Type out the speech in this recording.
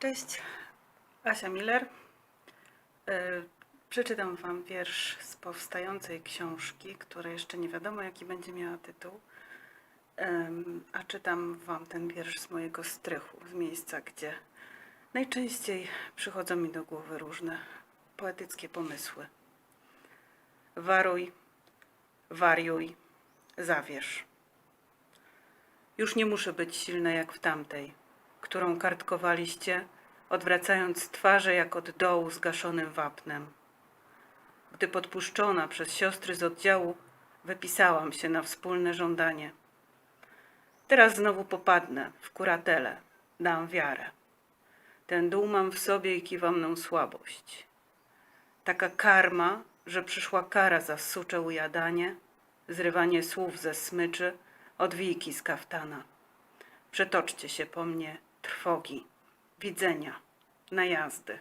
Cześć, Asia Miller. E, Przeczytam Wam wiersz z powstającej książki, która jeszcze nie wiadomo jaki będzie miała tytuł. A czytam Wam ten wiersz z mojego strychu, z miejsca, gdzie najczęściej przychodzą mi do głowy różne poetyckie pomysły. Waruj, wariuj, zawierz. Już nie muszę być silna jak w tamtej, którą kartkowaliście, odwracając twarze jak od dołu zgaszonym wapnem. Gdy podpuszczona przez siostry z oddziału, wypisałam się na wspólne żądanie. Teraz znowu popadnę w kuratelę, dam wiarę. Ten dół mam w sobie i kiwa mną słabość. Taka karma, że przyszła kara za sucze ujadanie, zrywanie słów ze smyczy, odwijki z kaftana. Przetoczcie się po mnie trwogi, widzenia, najazdy.